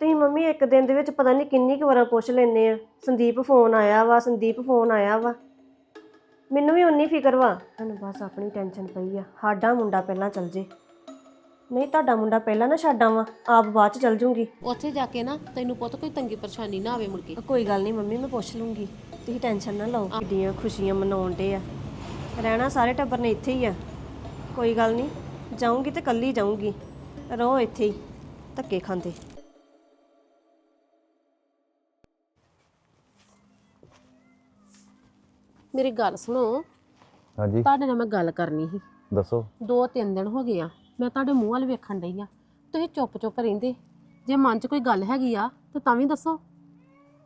ਤੁਸੀਂ ਮੰਮੀ ਇੱਕ ਦਿਨ ਦੇ ਵਿੱਚ ਪਤਾ ਨਹੀਂ ਕਿੰਨੀ ਕੁ ਵਾਰਾਂ ਪੁੱਛ ਲੈਂਦੇ ਆ। ਸੰਦੀਪ ਫੋਨ ਆਇਆ ਵਾ ਸੰਦੀਪ ਫੋਨ ਆਇਆ ਵਾ। ਮੈਨੂੰ ਵੀ ਉਨੀ ਫਿਕਰ ਵਾ। ਤੁਹਾਨੂੰ ਬਸ ਆਪਣੀ ਟੈਨਸ਼ਨ ਪਈ ਆ। ਸਾਡਾ ਮੁੰਡਾ ਪਹਿਲਾਂ ਚੱਲ ਜੇ। ਨਹੀਂ ਤੁਹਾਡਾ ਮੁੰਡਾ ਪਹਿਲਾਂ ਨਾ ਛੱਡਾਂ ਵਾ ਆਪ ਬਾਅਦ ਚ ਚੱਲ ਜੂੰਗੀ। ਉੱਥੇ ਜਾ ਕੇ ਨਾ ਤੈਨੂੰ ਪੁੱਤ ਕੋਈ ਤੰਗੀ ਪਰੇਸ਼ਾਨੀ ਨਾ ਆਵੇ ਮੁੜ ਕੇ। ਕੋਈ ਗੱਲ ਨਹੀਂ ਮੰਮੀ ਮੈਂ ਪੁੱਛ ਲੂੰਗੀ। ਤੁਸੀਂ ਟੈਨਸ਼ਨ ਨਾ ਲਓ। ਕਿੱਡੀਆਂ ਖੁਸ਼ੀਆਂ ਮਨਾਉਣ ਦੇ ਆ। ਰਹਿਣਾ ਸਾਰੇ ਟੱਬਰ ਨੇ ਇੱਥੇ ਹੀ ਆ। ਕੋਈ ਗੱਲ ਨਹੀਂ। ਜਾਊਂਗੀ ਤੇ ਕੱਲੀ ਜਾਊਂਗੀ। ਰਹੋ ਇੱਥੇ ਹੀ। ਧੱਕੇ ਖਾਂਦੇ। ਮੇਰੀ ਗੱਲ ਸੁਣੋ। ਹਾਂਜੀ। ਤੁਹਾਡੇ ਨਾਲ ਮੈਂ ਗੱਲ ਕਰਨੀ ਸੀ। ਦੱਸੋ। ਦੋ ਤਿੰਨ ਦਿਨ ਹੋ ਗਏ ਆ। ਮੈਂ ਤੁਹਾਡੇ ਮੂੰਹ ਵੱਲ ਵੇਖਣ ਡਈ ਆ। ਤੁਸੀਂ ਚੁੱਪ ਚੁੱਪ ਰਹਿੰਦੇ। ਜੇ ਮਨ 'ਚ ਕੋਈ ਗੱਲ ਹੈਗੀ ਆ ਤਾਂ ਤਾਂ ਵੀ ਦੱਸੋ।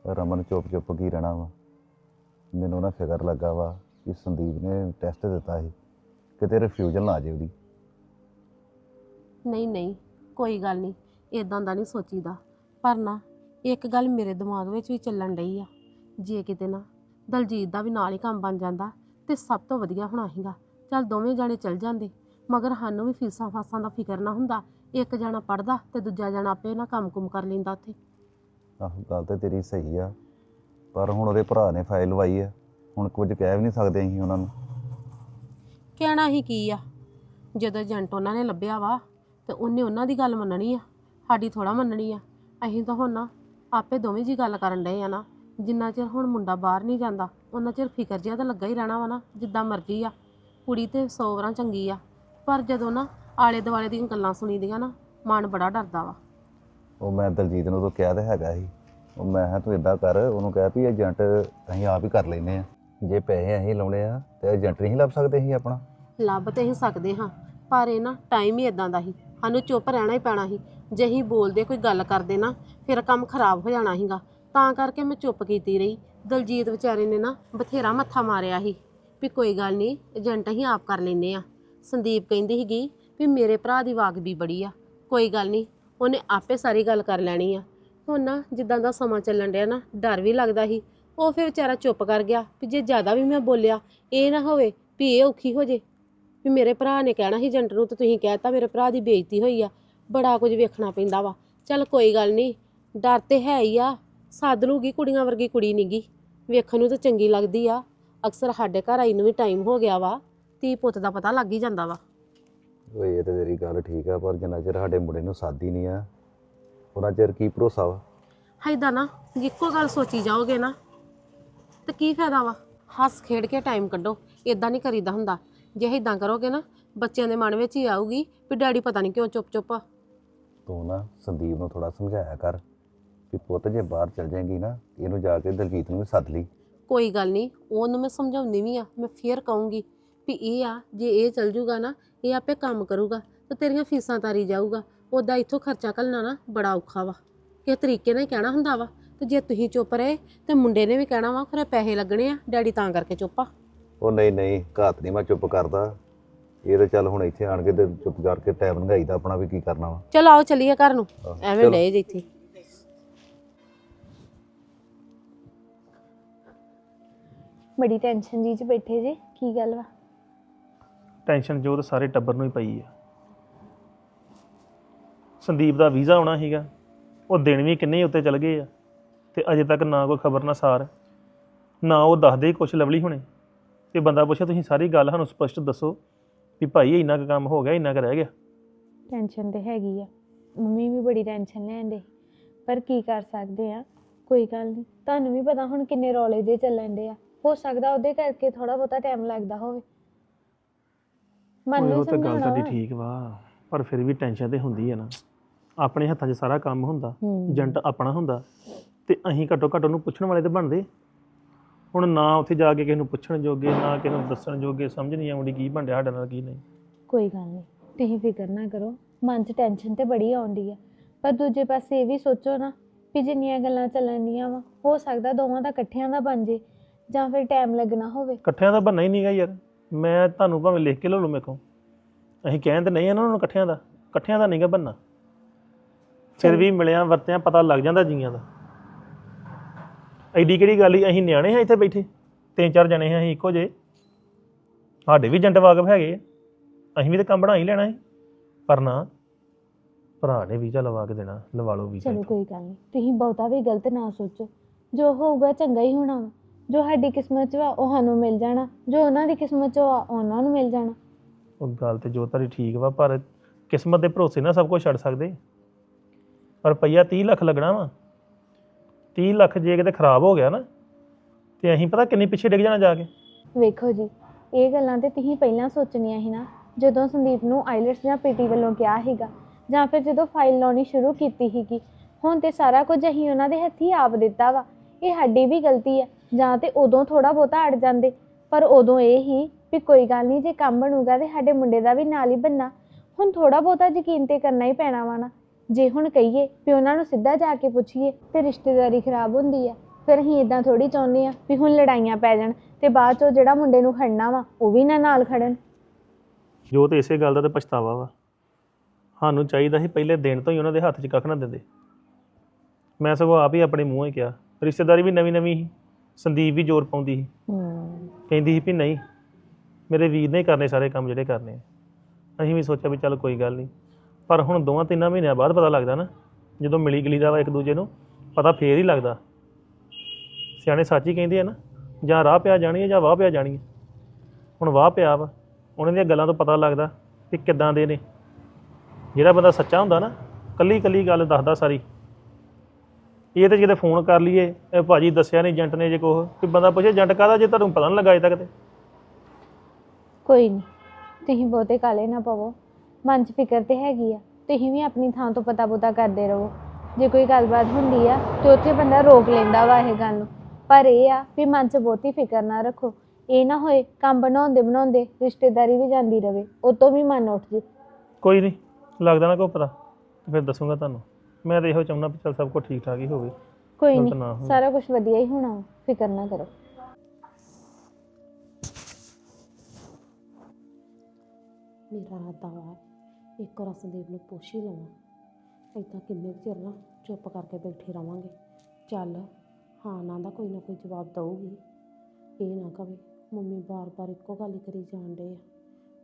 ਰਮਨ ਚੁੱਪ ਚੁੱਪ ਕੀ ਰਹਿਣਾ ਵਾ? ਮੈਨੂੰ ਨਾ ਫਿਕਰ ਲੱਗਾ ਵਾ ਕਿ ਸੰਦੀਪ ਨੇ ਟੈਸਟ ਦਿੱਤਾ ਸੀ। ਕਿਤੇ ਰਿਫਿਊਜ਼ਲ ਨਾ ਆ ਜੇ ਉਹਦੀ। ਨਹੀਂ ਨਹੀਂ ਕੋਈ ਗੱਲ ਨਹੀਂ। ਇਦਾਂ ਦਾ ਨਹੀਂ ਸੋਚੀਦਾ। ਪਰ ਨਾ ਇੱਕ ਗੱਲ ਮੇਰੇ ਦਿਮਾਗ ਵਿੱਚ ਵੀ ਚੱਲਣ ਡਈ ਆ। ਜੇ ਕਿਤੇ ਨਾ ਦਲਜੀਤ ਦਾ ਵੀ ਨਾਲ ਹੀ ਕੰਮ ਬਣ ਜਾਂਦਾ ਤੇ ਸਭ ਤੋਂ ਵਧੀਆ ਹੋਣਾ ਸੀਗਾ। ਚੱਲ ਦੋਵੇਂ ਜਾਣੇ ਚੱਲ ਜਾਂਦੇ ਮਗਰ ਸਾਨੂੰ ਵੀ ਫੀਸਾਂ ਫਾਸਾਂ ਦਾ ਫਿਕਰ ਨਾ ਹੁੰਦਾ। ਇੱਕ ਜਾਣਾ ਪੜਦਾ ਤੇ ਦੂਜਾ ਜਾਣਾ ਆਪੇ ਨਾ ਕੰਮ ਕੁਮ ਕਰ ਲੈਂਦਾ ਉੱਥੇ। ਆਹੋ ਗੱਲ ਤੇ ਤੇਰੀ ਸਹੀ ਆ ਪਰ ਹੁਣ ਉਹਦੇ ਭਰਾ ਨੇ ਫਾਈਲ ਲਵਾਈ ਆ ਹੁਣ ਕੁਝ ਕਹਿ ਵੀ ਨਹੀਂ ਸਕਦੇ ਅਸੀਂ ਉਹਨਾਂ ਨੂੰ। ਕਹਿਣਾ ਹੀ ਕੀ ਆ? ਜਦੋਂ ਏਜੰਟ ਉਹਨਾਂ ਨੇ ਲੱਭਿਆ ਵਾ ਤੇ ਉਹਨੇ ਉਹਨਾਂ ਦੀ ਗੱਲ ਮੰਨਣੀ ਆ ਸਾਡੀ ਥੋੜਾ ਮੰਨਣੀ ਆ। ਅਸੀਂ ਤਾਂ ਹੁਣ ਨਾ ਆਪੇ ਦੋਵੇਂ ਜੀ ਗੱਲ ਕਰਨ ਡਏ ਆ ਨਾ। ਜਿੰਨਾ ਚਿਰ ਹੁਣ ਮੁੰਡਾ ਬਾਹਰ ਨਹੀਂ ਜਾਂਦਾ ਉਹਨਾਂ ਚਿਰ ਫਿਕਰ ਜਿਹਾ ਤਾਂ ਲੱਗਾ ਹੀ ਰਹਿਣਾ ਵਾ ਨਾ ਜਿੱਦਾਂ ਮਰਜ਼ੀ ਆ। ਕੁੜੀ ਤੇ ਸੌ ਵਾਰਾਂ ਚੰਗੀ ਆ ਪਰ ਜਦੋਂ ਨਾ ਆਲੇ ਦੁਆਲੇ ਦੀਆਂ ਗੱਲਾਂ ਸੁਣੀਦੀਆਂ ਨਾ ਮਨ ਬੜਾ ਡਰਦਾ ਵਾ। ਉਹ ਮੈਂ ਦਲਜੀਤ ਨੂੰ ਤਾਂ ਕਿਹਾ ਤੇ ਹੈਗਾ ਸੀ। ਉਹ ਮੈਂ ਕਿਹਾ ਤੂੰ ਇਦਾਂ ਕਰ ਉਹਨੂੰ ਕਹਿ ਵੀ ਏਜੰਟ ਅਸੀਂ ਆਪ ਹੀ ਕਰ ਲੈਨੇ ਆ। ਜੇ ਪੈਸੇ ਅਸੀਂ ਲਾਉਣੇ ਆ ਤੇ ਏਜੰਟ ਨਹੀਂ ਲੱਭ ਸਕਦੇ ਅਸੀਂ ਆਪਣਾ। ਲੱਭ ਤੇ ਹੀ ਸਕਦੇ ਹਾਂ ਪਰ ਇਹ ਨਾ ਟਾਈਮ ਹੀ ਇਦਾਂ ਦਾ ਸੀ। ਸਾਨੂੰ ਚੁੱਪ ਰਹਿਣਾ ਹੀ ਪੈਣਾ ਸੀ। ਜੇ ਅਸੀਂ ਬੋਲਦੇ ਕੋਈ ਗੱਲ ਕਰਦੇ ਨਾ ਫਿਰ ਕੰਮ ਖਰਾਬ ਹੋ ਜਾਣਾ ਸੀਗਾ। ਤਾਂ ਕਰਕੇ ਮੈਂ ਚੁੱਪ ਕੀਤੀ ਰਹੀ। ਦਲਜੀਤ ਵਿਚਾਰੇ ਨੇ ਨਾ ਬਥੇਰਾ ਮੱਥਾ ਮਾਰਿਆ ਸੀ ਵੀ ਕੋਈ ਗੱਲ ਨਹੀਂ, ਏਜੰਟ ਅਸੀਂ ਆਪ ਕਰ ਲੈਨੇ ਆ ਸੰਦੀਪ ਕਹਿੰਦੀ ਸੀਗੀ ਵੀ ਮੇਰੇ ਭਰਾ ਦੀ ਵਾਕਬੀ ਬੜੀ ਆ। ਕੋਈ ਗੱਲ ਨਹੀਂ, ਉਹਨੇ ਆਪੇ ਸਾਰੀ ਗੱਲ ਕਰ ਲੈਣੀ ਆ। ਹੁਣ ਨਾ ਜਿੱਦਾਂ ਦਾ ਸਮਾਂ ਚੱਲਣ ਡਿਆ ਨਾ, ਡਰ ਵੀ ਲੱਗਦਾ ਸੀ। ਉਹ ਫਿਰ ਵਿਚਾਰਾ ਚੁੱਪ ਕਰ ਗਿਆ ਵੀ ਜੇ ਜ਼ਿਆਦਾ ਵੀ ਮੈਂ ਬੋਲਿਆ, ਇਹ ਨਾ ਹੋਵੇ ਵੀ ਇਹ ਔਖੀ ਹੋ ਜੇ। ਵੀ ਮੇਰੇ ਭਰਾ ਨੇ ਕਹਿਣਾ ਸੀ, ਏਜੰਟ ਨੂੰ ਤੇ ਤੁਸੀਂ ਕਹਿਤਾ ਮੇਰੇ ਭਰਾ ਦੀ ਬੇਇੱਜ਼ਤੀ ਹੋਈ ਆ, ਬੜਾ ਕੁਝ ਵੇਖਣਾ ਪੈਂਦਾ ਵਾ। ਚੱਲ ਕੋਈ ਗੱਲ ਨਹੀਂ, ਡਰ ਤੇ ਹੈ ਹੀ ਆ। ਸੱਦ ਲੂਗੀ ਕੁੜੀਆਂ ਵਰਗੀ ਕੁੜੀ ਨਹੀਂਗੀ ਵੇਖਣ ਨੂੰ ਤਾਂ ਚੰਗੀ ਲੱਗਦੀ ਆ। ਅਕਸਰ ਸਾਡੇ ਘਰ ਆਈ ਨੂੰ ਵੀ ਟਾਈਮ ਹੋ ਗਿਆ ਵਾ। ਧੀ ਪੁੱਤ ਦਾ ਪਤਾ ਲੱਗ ਹੀ ਜਾਂਦਾ ਵਾ। ਓਏ ਇਹ ਤੇ ਤੇਰੀ ਗੱਲ ਠੀਕ ਆ ਪਰ ਜਿੰਨਾ ਚਿਰ ਸਾਡੇ ਮੁੰਡੇ ਨੂੰ ਸਾਦੀ ਨਹੀਂ ਆ ਉਹਨਾਂ ਚਿਰ ਕੀ ਭਰੋਸਾ ਵਾ? ਹਾਈਦਾ ਨਾ ਇੱਕੋ ਗੱਲ ਸੋਚੀ ਜਾਓਗੇ ਨਾ ਤੇ ਕੀ ਫਾਇਦਾ ਵਾ? ਹੱਸ ਖੇਡ ਕੇ ਟਾਈਮ ਕੱਢੋ ਇਦਾਂ ਨਹੀਂ ਕਰੀਦਾ ਹੁੰਦਾ। ਜੇ ਇਦਾਂ ਕਰੋਗੇ ਨਾ ਬੱਚਿਆਂ ਦੇ ਮਨ ਵਿੱਚ ਹੀ ਆਊਗੀ ਵੀ ਡੈਡੀ ਪਤਾ ਨਹੀਂ ਕਿਉਂ ਚੁੱਪ ਚੁੱਪ ਤੂੰ ਨਾ ਸੰਦੀਪ ਨੂੰ ਥੋੜਾ ਸਮਝਾਇਆ ਕਰ। ਵੀ ਪੁੱਤ ਜੇ ਬਾਹਰ ਚਲ ਜਾਏਗੀ ਨਾ ਇਹਨੂੰ ਜਾ ਕੇ ਦਲਜੀਤ ਨੂੰ ਵੀ ਸੱਦ ਲਈ। ਕੋਈ ਗੱਲ ਨਹੀਂ ਉਹਨੂੰ ਮੈਂ ਸਮਝਾਉਂਦੀ ਵੀ ਆ ਮੈਂ ਫੇਰ ਕਹੂੰਗੀ ਵੀ ਇਹ ਆ ਜੇ ਇਹ ਚਲ ਜੂਗਾ ਨਾ ਇਹ ਆਪੇ ਕੰਮ ਕਰੂਗਾ ਤੇ ਤੇਰੀਆਂ ਫੀਸਾਂ ਤਾਰੀ ਜਾਊਗਾ। ਉਦਾਂ ਇੱਥੋਂ ਖਰਚਾ ਘੱਲਣਾ ਨਾ ਬੜਾ ਔਖਾ ਵਾ। ਕਿਸ ਤਰੀਕੇ ਨਾਲ ਹੀ ਕਹਿਣਾ ਹੁੰਦਾ ਵਾ ਤੇ ਜੇ ਤੁਸੀਂ ਚੁੱਪ ਰਹੇ ਤੇ ਮੁੰਡੇ ਨੇ ਵੀ ਕਹਿਣਾ ਵਾ ਖਰੇ ਪੈਸੇ ਲੱਗਣੇ ਆ ਡੈਡੀ ਤਾਂ ਕਰਕੇ ਚੁੱਪ ਉਹ ਨਹੀਂ ਨਹੀਂ ਘਾਤ ਨਹੀਂ ਮੈਂ ਚੁੱਪ ਕਰਦਾ। ਇਹ ਤਾਂ ਚੱਲ ਹੁਣ ਇੱਥੇ ਆਣ ਕੇ ਤੇ ਚੁੱਪ ਕਰਕੇ ਟਾਈਮ ਲੰਘਾਈਦਾ ਆਪਣਾ ਵੀ ਕੀ ਕਰਨਾ ਵਾ। ਚਲ ਆਓ ਚੱਲੀਏ ਘਰ ਨੂੰ। ਆਹ, ਐਵੇਂ ਚਲੋ। ਲਏ ਜੇ ਇੱਥੇ। ਬੜੀ ਟੈਨਸ਼ਨ ਜੀ ਚ ਬੈਠੇ ਜੇ ਕੀ ਗੱਲ ਵਾ? ਟੈਨਸ਼ਨ ਜੋ ਤਾਂ ਸਾਰੇ ਟੱਬਰ ਨੂੰ ਹੀ ਪਈ ਆ। ਸੰਦੀਪ ਦਾ ਵੀਜ਼ਾ ਆਉਣਾ ਸੀਗਾ ਉਹ ਦਿਨ ਵੀ ਕਿੰਨੇ ਹੀ ਉੱਤੇ ਚਲ ਗਏ ਆ ਤੇ ਅਜੇ ਤੱਕ ਨਾ ਕੋਈ ਖਬਰ ਨਾ ਸਾਰ। ਨਾ ਉਹ ਦੱਸਦੇ ਹੀ ਕੁਛ ਲਵਲੀ ਹੁਣੇ ਤੇ ਬੰਦਾ ਪੁੱਛੇ ਤੁਸੀਂ ਸਾਰੀ ਗੱਲ ਸਾਨੂੰ ਸਪਸ਼ਟ ਦੱਸੋ ਵੀ ਭਾਈ ਇੰਨਾ ਕੁ ਕੰਮ ਹੋ ਗਿਆ ਇੰਨਾ ਕੁ ਰਹਿ ਗਿਆ? ਟੈਨਸ਼ਨ ਤੇ ਹੈਗੀ ਆ। ਮੰਮੀ ਵੀ ਬੜੀ ਟੈਨਸ਼ਨ ਲੈਂਦੇ ਪਰ ਕੀ ਕਰ ਸਕਦੇ ਆ? ਕੋਈ ਗੱਲ ਨਹੀਂ ਤੁਹਾਨੂੰ ਵੀ ਪਤਾ ਹੁਣ ਕਿੰਨੇ ਰੌਲੇ ਜੇ ਚੱਲਣ ਦੇ ਆ। ਹੋ ਸਕਦਾ ਉਹਦੇ ਕਰਕੇ ਥੋੜਾ ਬਹੁਤਾ ਟਾਈਮ ਲੱਗਦਾ ਹੋਵੇ। ਮਨ ਓਏ ਨੂੰ ਉਹ ਤਾਂ ਗੱਲ ਸਮਝਾਉਣਾ ਤੁਹਾਡੀ। ਠੀਕ ਵਾ ਪਰ ਫਿਰ ਵੀ ਟੈਨਸ਼ਨ ਤੇ ਹੁੰਦੀ ਹੈ ਨਾ। ਆਪਣੇ ਹੱਥਾਂ 'ਚ ਸਾਰਾ ਕੰਮ ਹੁੰਦਾ ਹੂੰ। ਏਜੰਟ ਆਪਣਾ ਹੁੰਦਾ ਤੇ ਅਸੀਂ ਘੱਟੋ ਘੱਟ ਉਹਨੂੰ ਪੁੱਛਣ ਵਾਲੇ ਤੇ ਬਣਦੇ। ਹੁਣ ਨਾ ਉੱਥੇ ਜਾ ਕੇ ਕਿਸੇ ਨੂੰ ਪੁੱਛਣ ਜੋਗੇ ਨਾ ਕਿਸੇ ਨੂੰ ਦੱਸਣ ਜੋਗੇ ਸਮਝ ਨਹੀਂ ਆਉਂਦੀ ਕੀ ਬਣ ਰਿਹਾ ਸਾਡੇ ਨਾਲ ਕੀ ਨਹੀਂ। ਕੋਈ ਗੱਲ ਨਹੀਂ ਤੁਸੀਂ ਫਿਕਰ ਨਾ ਕਰੋ ਮਨ 'ਚ ਟੈਨਸ਼ਨ ਤੇ ਬੜੀ ਆਉਂਦੀ ਆ। ਪਰ ਦੂਜੇ ਪਾਸੇ ਇਹ ਵੀ ਸੋਚੋ ਨਾ ਵੀ ਜਿੰਨੀਆਂ ਗੱਲਾਂ ਚੱਲਣ ਦੀਆਂ ਵਾ ਹੋ ਸਕਦਾ ਦੋਵਾਂ ਦਾ ਇਕੱਠਿਆਂ ਦਾ ਬਣ ਜੇ। ਜਾਂ ਫਿਰ ਟਾਈਮ ਲੱਗਣਾ ਹੋਵੇ। ਇਕੱਠਿਆਂ ਦਾ ਬੰਨਾ ਹੀ ਨਹੀਂਗਾ ਯਾਰ। ਮੈਂ ਤੁਹਾਨੂੰ ਭਾਵੇਂ ਲਿਖ ਕੇ ਲੈ ਲਓ ਮੇਰੇ ਕੋਲ। ਅਸੀਂ ਕਹਿਣ ਤੇ ਨਹੀਂ ਆ ਨਾ ਉਹਨਾਂ ਨੂੰ ਇਕੱਠਿਆਂ ਦਾ। ਇਕੱਠਿਆਂ ਦਾ ਨਹੀਂਗਾ ਬੰਨਾ ਫਿਰ ਵੀ ਮਿਲਿਆ ਵਰਤਿਆਂ ਪਤਾ ਲੱਗ ਜਾਂਦਾ ਜੀਆਂ ਦਾ। ਐਡੀ ਕਿਹੜੀ ਗੱਲ ਈ ਅਸੀਂ ਨਿਆਣੇ ਹਾਂ ਇੱਥੇ ਬੈਠੇ। ਤਿੰਨ ਚਾਰ ਜਣੇ ਹਾਂ ਅਸੀਂ ਇੱਕੋ ਜੇ ਸਾਡੇ ਵੀ ਏਜੰਟ ਵਾਕਫ ਹੈਗੇ ਆ। ਅਸੀਂ ਵੀ ਤਾਂ ਕੰਮ ਬਣਾ ਹੀ ਲੈਣਾ ਸੀ। ਪਰ ਨਾ ਭਰਾ ਨੇ ਵੀਜ਼ਾ ਲਵਾ ਕੇ ਦੇਣਾ। ਲਵਾ ਲਓ ਵੀਜ਼ਾ ਚਲੋ। ਕੋਈ ਗੱਲ ਨਹੀਂ ਤੁਸੀਂ ਬਹੁਤਾ ਵੀ ਗਲਤ ਨਾ ਸੋਚੋ। ਜੋ ਹੋਊਗਾ ਚੰਗਾ ਹੀ ਹੋਣਾ ਵਾ। ਜੋ ਸਾਡੀ ਕਿਸਮਤ 'ਚ ਵਾ ਉਹ ਸਾਨੂੰ ਮਿਲ ਜਾਣਾ। ਜੋ ਉਹਨਾਂ ਦੀ ਕਿਸਮਤ 'ਚ ਵਾ ਉਹਨਾਂ ਨੂੰ ਮਿਲ ਜਾਣਾ। ਉਹ ਗੱਲ ਤੇ ਜੋ ਤੁਹਾਡੀ ਠੀਕ ਵਾ ਪਰ ਕਿਸਮਤ ਦੇ ਭਰੋਸੇ ਨਾ ਸਭ ਕੁਝ ਛੱਡ ਸਕਦੇ। ਪਰ ਰੁਪਈਆ 30 ਲੱਖ ਲੱਗਣਾ ਵਾ। 30 ਲੱਖ ਜੇ ਕਿਤੇ ਖਰਾਬ ਹੋ ਗਿਆ ਨਾ ਤੇ ਅਸੀਂ ਪਤਾ ਕਿੰਨੀ ਪਿੱਛੇ ਡਿੱਗ ਜਾਣਾ ਜਾ ਕੇ। ਵੇਖੋ ਜੀ ਇਹ ਗੱਲਾਂ ਤੇ ਤੁਸੀਂ ਪਹਿਲਾਂ ਸੋਚਣੀਆਂ ਸੀ ਨਾ ਜਦੋਂ ਸੰਦੀਪ ਨੂੰ ਆਈਲੈਟਸ ਜਾਂ ਪੀਟੀ ਵੱਲੋਂ ਕਿਹਾ ਸੀਗਾ ਜਾਂ ਫਿਰ ਜਦੋਂ ਫਾਈਲ ਲਾਉਣੀ ਸ਼ੁਰੂ ਕੀਤੀ ਸੀਗੀ। ਹੁਣ ਤੇ ਸਾਰਾ ਕੁਝ ਅਸੀਂ ਉਹਨਾਂ ਦੇ ਹੱਥੀ ਆਪ ਦਿੱਤਾ ਵਾ। ਇਹ ਸਾਡੀ ਵੀ ਗਲਤੀ ਹੈ। ਜਾਂ ਤੇ ਉਦੋਂ ਥੋੜਾ ਬਹੁਤਾ ਅੜ ਜਾਂਦੇ। ਪਰ ਉਦੋਂ ਇਹ ਹੀ ਵੀ ਕੋਈ ਗੱਲ ਨਹੀਂ, ਜੇ ਕੰਮ ਬਣੂਗਾ ਤੇ ਸਾਡੇ ਮੁੰਡੇ ਦਾ ਵੀ ਨਾਲ ਹੀ ਬੰਨਾ। ਹੁਣ ਥੋੜਾ ਬਹੁਤਾ ਯਕੀਨ ਤੇ ਕਰਨਾ ਹੀ ਪੈਣਾ ਵਾ ਨਾ। ਜੇ ਹੁਣ ਕਹੀਏ ਵੀ ਉਹਨਾਂ ਨੂੰ ਸਿੱਧਾ ਜਾ ਕੇ ਪੁੱਛੀਏ ਤੇ ਰਿਸ਼ਤੇਦਾਰੀ ਖਰਾਬ ਹੁੰਦੀ ਆ, ਫਿਰ ਅਸੀਂ ਇਦਾਂ ਥੋੜੀ ਚਾਹੁੰਦੇ ਆ ਵੀ ਹੁਣ ਲੜਾਈਆਂ ਪੈ ਜਾਣ ਤੇ ਬਾਅਦ ਚੋਂ ਜਿਹੜਾ ਮੁੰਡੇ ਨੂੰ ਖੜਨਾ ਵਾ, ਉਹ ਵੀ ਨਾ ਨਾਲ ਖੜਨ। ਜੋ ਤੇ ਇਸੇ ਗੱਲ ਦਾ ਤੇ ਪਛਤਾਵਾ ਵਾ। ਸਾਨੂੰ ਚਾਹੀਦਾ ਸੀ ਪਹਿਲੇ ਦਿਨ ਤੋਂ ਹੀ ਉਹਨਾਂ ਦੇ ਹੱਥ 'ਚ ਕੱਖ ਨਾ ਦਿੰਦੇ। ਮੈਂ ਸਗੋਂ ਆਪ ਹੀ ਆਪਣੇ ਮੂੰਹੋਂ ਹੀ ਕਿਹਾ, ਰਿਸ਼ਤੇਦਾਰੀ ਵੀ ਨਵੀਂ ਨਵੀਂ ਸੀ। ਸੰਦੀਪ ਵੀ ਜ਼ੋਰ ਪਾਉਂਦੀ ਸੀ। ਕਹਿੰਦੀ ਸੀ ਵੀ ਨਹੀਂ ਮੇਰੇ ਵੀਰ ਨੇ ਹੀ ਕਰਨੇ ਸਾਰੇ ਕੰਮ ਜਿਹੜੇ ਕਰਨੇ ਆ। ਅਸੀਂ ਵੀ ਸੋਚਿਆ ਵੀ ਚੱਲ ਕੋਈ ਗੱਲ ਨਹੀਂ। ਪਰ ਹੁਣ ਦੋਵਾਂ ਤਿੰਨਾਂ ਮਹੀਨਿਆਂ ਬਾਅਦ ਪਤਾ ਲੱਗਦਾ ਨਾ ਜਦੋਂ ਮਿਲੀ ਗਲੀ ਦਾ ਵਾ ਇੱਕ ਦੂਜੇ ਨੂੰ ਪਤਾ ਫੇਰ ਹੀ ਲੱਗਦਾ। ਸਿਆਣੇ ਸੱਚ ਹੀ ਕਹਿੰਦੇ ਆ ਨਾ ਜਾਂ ਰਾਹ ਪਿਆ ਜਾਣੀ ਹੈ ਜਾਂ ਵਾਹ ਪਿਆ ਜਾਣੀ ਹੈ ਹੁਣ ਵਾਹ ਪਿਆ ਵਾ ਉਹਨਾਂ ਦੀਆਂ ਗੱਲਾਂ ਤੋਂ ਪਤਾ ਲੱਗਦਾ ਕਿ ਕਿੱਦਾਂ ਦੇ ਨੇ। ਜਿਹੜਾ ਬੰਦਾ ਸੱਚਾ ਹੁੰਦਾ ਨਾ ਕੱਲੀ ਕੱਲੀ ਗੱਲ ਦੱਸਦਾ ਸਾਰੀ। ਇਹ ਤੇ ਕਿਤੇ ਫੋਨ ਕਰ ਲਈਏ ਇਹ ਭਾਜੀ ਦੱਸਿਆ ਨਹੀਂ ਏਜੰਟ ਨੇ ਜੇ ਕੋਹ ਕਿ ਬੰਦਾ ਪੁੱਛੇ ਏਜੰਟ ਕਾਹਦਾ ਜੇ ਤੁਹਾਨੂੰ ਪਤਾ ਨਹੀਂ ਲੱਗਾ ਅਜੇ ਤੱਕ ਤੇ। ਕੋਈ ਨਹੀਂ ਤੁਸੀਂ ਬਹੁਤੇ ਕਾਲੇ ਨਾ ਪਵੋ ਮਨ 'ਚ ਫਿਕਰ ਤੇ ਹੈਗੀ ਆ ਤੁਸੀਂ ਵੀ ਆਪਣੀ ਥਾਂ ਤੋਂ ਪਤਾ ਪੁਤਾ ਕਰਦੇ ਰਹੋ। ਜੇ ਕੋਈ ਗੱਲਬਾਤ ਹੁੰਦੀ ਆ ਤੇ ਉੱਥੇ ਬੰਦਾ ਰੋਕ ਲੈਂਦਾ ਵਾ ਇਹ ਗੱਲ ਨੂੰ। ਪਰ ਇਹ ਆ ਵੀ ਮਨ 'ਚ ਬਹੁਤੀ ਫਿਕਰ ਨਾ ਰੱਖੋ। ਇਹ ਨਾ ਹੋਏ ਕੰਮ ਬਣਾਉਂਦੇ ਬਣਾਉਂਦੇ ਰਿਸ਼ਤੇਦਾਰੀ ਵੀ ਜਾਂਦੀ ਰਵੇ ਉਤੋਂ ਵੀ ਮਨ ਉੱਠ ਜੇ। ਕੋਈ ਨਹੀਂ ਲੱਗਦਾ ਨਾ ਕੋ ਪਤਾ ਤੇ ਫਿਰ ਦੱਸੂਗਾ ਤੁਹਾਨੂੰ। ਮੈਂ ਤਾਂ ਇਹੋ ਚਾਹੁੰਦਾ ਵੀ ਚੱਲ ਸਭ ਕੁਝ ਠੀਕ ਠਾਕ ਹੀ ਹੋਵੇ। ਕੋਈ ਗਲਤ ਨਾ ਨਹੀਂ ਹੋਵੇ। ਸਾਰਾ ਕੁਝ ਵਧੀਆ ਹੀ ਹੋਣਾ ਫਿਕਰ ਨਾ ਕਰੋ। ਮੇਰਾ ਇਰਾਦਾ ਵਾ ਇੱਕ ਵਾਰ ਸੰਦੀਪ ਨੂੰ ਪੁੱਛ ਹੀ ਲਵਾਂ। ਏਦਾਂ ਕਿੰਨੇ ਕੁ ਚਿਰ ਨਾ ਚੁੱਪ ਕਰਕੇ ਬੈਠੇ ਰਵਾਂਗੇ। ਚੱਲ ਹਾਂ ਨਾ ਦਾ ਕੋਈ ਨਾ ਕੋਈ ਜਵਾਬ ਦਊਗੀ। ਇਹ ਨਾ ਕਵੇ ਮੰਮੀ ਬਾਰ-ਬਾਰ ਇੱਕੋ ਗੱਲ ਹੀ ਕਰੀ ਜਾਣ ਡੇ ਆ।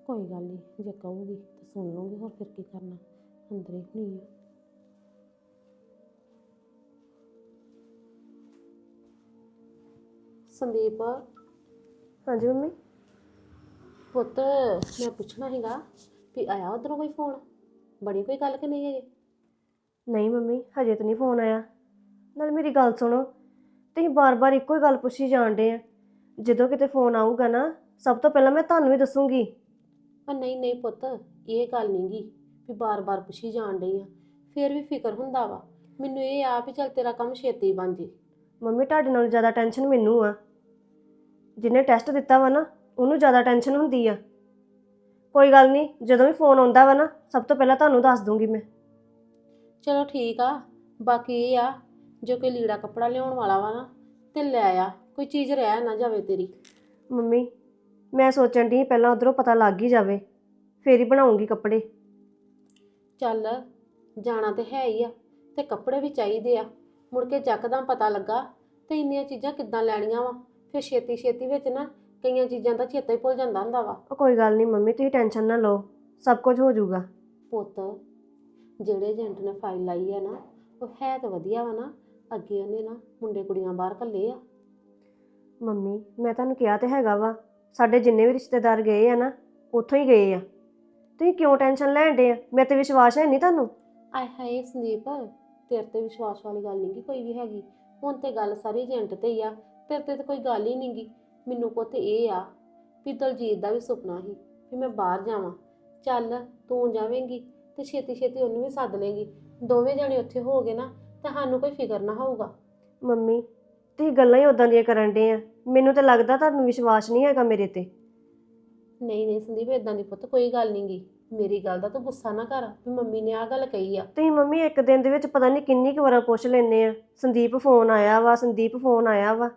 ਕੋਈ ਗੱਲ ਨਹੀਂ ਜੇ ਕਹੂਗੀ ਤਾਂ ਸੁਣ ਲਵਾਂਗੇ ਹੋਰ ਫਿਰ ਕੀ ਕਰਨਾ। ਅੰਦਰੇ ਹੁਣੀ ਆ। ਸੰਦੀਪ। ਹਾਂਜੀ ਮੰਮੀ। ਪੁੱਤ ਮੈਂ ਪੁੱਛਣਾ ਹੈਗਾ ਵੀ ਆਇਆ ਉਧਰੋਂ ਕੋਈ ਫੋਨ? ਬੜੀ ਕੋਈ ਗੱਲ ਕਿ ਨਹੀਂ ਹੈ ਨਹੀਂ ਮੰਮੀ ਹਜੇ ਤਾਂ ਨਹੀਂ ਫੋਨ ਆਇਆ। ਨਾਲ ਮੇਰੀ ਗੱਲ ਸੁਣੋ ਤੁਸੀਂ ਬਾਰ-ਬਾਰ ਇੱਕੋ ਹੀ ਗੱਲ ਪੁੱਛੀ ਜਾਂਦੇ ਆ। ਜਦੋਂ ਕਿਤੇ ਫੋਨ ਆਊਗਾ ਨਾ ਸਭ ਤੋਂ ਪਹਿਲਾਂ ਮੈਂ ਤੁਹਾਨੂੰ ਹੀ ਦੱਸੂਗੀ। ਪਰ ਨਹੀਂ ਨਹੀਂ ਪੁੱਤ ਇਹ ਗੱਲ ਨਹੀਂ ਗੀ ਵੀ ਬਾਰ-ਬਾਰ ਪੁੱਛੀ ਜਾਣ ਡਈ ਆ। ਫੇਰ ਵੀ ਫਿਕਰ ਹੁੰਦਾ ਵਾ। ਮੈਨੂੰ ਇਹ ਆ ਵੀ ਚੱਲ ਤੇਰਾ ਕੰਮ ਛੇਤੀ ਬਣ ਜੇ। ਮੰਮੀ ਤੁਹਾਡੇ ਨਾਲੋਂ ਜ਼ਿਆਦਾ ਟੈਨਸ਼ਨ ਮੈਨੂੰ ਆ। ਜਿਹਨੇ ਟੈਸਟ ਦਿੱਤਾ ਵਾ ਨਾ ਉਹਨੂੰ ਜ਼ਿਆਦਾ ਟੈਨਸ਼ਨ ਹੁੰਦੀ ਆ। ਕੋਈ ਗੱਲ ਨਹੀਂ ਜਦੋਂ ਵੀ ਫੋਨ ਆਉਂਦਾ ਵਾ ਨਾ ਸਭ ਤੋਂ ਪਹਿਲਾਂ ਤੁਹਾਨੂੰ ਦੱਸ ਦੂੰਗੀ ਮੈਂ। ਚਲੋ ਠੀਕ ਆ ਬਾਕੀ ਇਹ ਆ ਜੋ ਕੋਈ ਲੀੜਾ ਕੱਪੜਾ ਲਿਆਉਣ ਵਾਲਾ ਵਾ ਨਾ ਤੇ ਲੈ ਆ ਕੋਈ ਚੀਜ਼ ਰਹਿ ਨਾ ਜਾਵੇ ਤੇਰੀ। ਮੰਮੀ ਮੈਂ ਸੋਚਣ ਦੀ ਪਹਿਲਾਂ ਉਧਰੋਂ ਪਤਾ ਲੱਗ ਹੀ ਜਾਵੇ ਫੇਰ ਹੀ ਬਣਾਉਂਗੀ ਕੱਪੜੇ। ਚੱਲ ਜਾਣਾ ਤੇ ਹੈ ਹੀ ਆ ਤੇ ਕੱਪੜੇ ਵੀ ਚਾਹੀਦੇ ਆ। ਮੁੜ ਕੇ ਜੱਕਦਮ ਪਤਾ ਲੱਗਾ ਤੇ ਇੰਨੀਆਂ ਚੀਜ਼ਾਂ ਕਿੱਦਾਂ ਲੈਣੀਆਂ ਵਾ ਫਿਰ ਛੇਤੀ ਛੇਤੀ ਵਿੱਚ ਨਾ ਕਈਆਂ ਚੀਜ਼ਾਂ ਦਾ ਚੇਤਾ ਹੀ ਭੁੱਲ ਜਾਂਦਾ ਹੁੰਦਾ ਵਾ। ਉਹ ਕੋਈ ਗੱਲ ਨਹੀਂ ਮੰਮੀ ਤੁਸੀਂ ਟੈਨਸ਼ਨ ਨਾ ਲਓ ਸਭ ਕੁਝ ਹੋ ਜਾਊਗਾ। ਪੁੱਤ ਜਿਹੜੇ ਏਜੰਟ ਨੇ ਫਾਈਲ ਲਾਈ ਆ ਨਾ ਉਹ ਹੈ ਤਾਂ ਵਧੀਆ ਵਾ ਨਾ ਅੱਗੇ ਉਹਨੇ ਨਾ ਮੁੰਡੇ ਕੁੜੀਆਂ ਬਾਹਰ ਕੱਲੇ ਆ। ਮੰਮੀ ਮੈਂ ਤੁਹਾਨੂੰ ਕਿਹਾ ਤੇ ਹੈਗਾ ਵਾ ਸਾਡੇ ਜਿੰਨੇ ਵੀ ਰਿਸ਼ਤੇਦਾਰ ਗਏ ਆ ਨਾ ਉੱਥੋਂ ਹੀ ਗਏ ਆ। ਤੁਸੀਂ ਕਿਉਂ ਟੈਨਸ਼ਨ ਲੈਣ ਡੇ ਆ? ਮੇਰੇ ਤੇ ਵਿਸ਼ਵਾਸ ਹੈ ਨਹੀਂ ਤੁਹਾਨੂੰ? ਆਏ ਹਾਏ ਸੰਦੀਪ ਤੇਰੇ ਤੇ ਵਿਸ਼ਵਾਸ ਵਾਲੀ ਗੱਲ ਨਹੀਂ ਗੀ ਕੋਈ ਵੀ ਹੈਗੀ। ਹੁਣ ਤੇ ਗੱਲ ਸਾਰੀ ਏਜੰਟ ਤੇ ਹੀ ਆ। ਤੇਰੇ ਤੇ ਤਾਂ ਕੋਈ ਗੱਲ ਹੀ ਨਹੀਂ ਗੀ ਮੈਨੂੰ ਪੁੱਤ ਇਹ ਆ ਵੀ ਦਲਜੀਤ ਦਾ ਵੀ ਸੁਪਨਾ ਸੀ ਵੀ ਮੈਂ ਬਾਹਰ ਜਾਵਾਂ। ਚੱਲ ਤੂੰ ਜਾਵੇਂਗੀ ਤੇ ਛੇਤੀ ਛੇਤੀ ਉਹਨੂੰ ਵੀ ਸੱਦ ਲੇਗੀ। ਦੋਵੇਂ ਜਣੇ ਉੱਥੇ ਹੋ ਗਏ ਨਾ ਤਾਂ ਸਾਨੂੰ ਕੋਈ ਫਿਕਰ ਨਾ ਹੋਊਗਾ। ਮੰਮੀ ਤੁਸੀਂ ਗੱਲਾਂ ਹੀ ਉਦਾਂ ਦੀਆਂ ਕਰਨ ਡੇ ਆ। ਮੈਨੂੰ ਤਾਂ ਲੱਗਦਾ ਤੁਹਾਨੂੰ ਵਿਸ਼ਵਾਸ ਨਹੀਂ ਹੈਗਾ ਮੇਰੇ ਤੇ। ਨਹੀਂ ਨਹੀਂ ਸੰਦੀਪ ਇਦਾਂ ਦੀ ਪੁੱਤ ਕੋਈ ਗੱਲ ਨਹੀਂ ਗੀ ਮੇਰੀ ਗੱਲ ਦਾ ਤੂੰ ਗੁੱਸਾ ਨਾ ਕਰ ਵੀ ਮੰਮੀ ਨੇ ਆ ਗੱਲ ਕਹੀ ਆ। ਤੁਸੀਂ ਮੰਮੀ ਇੱਕ ਦਿਨ ਦੇ ਵਿੱਚ ਪਤਾ ਨਹੀਂ ਕਿੰਨੀ ਕੁ ਵਾਰ ਪੁੱਛ ਲੈਂਦੇ ਆ। ਸੰਦੀਪ ਫੋਨ ਆਇਆ ਵਾ ਸੰਦੀਪ ਫੋਨ ਆਇਆ ਵਾ।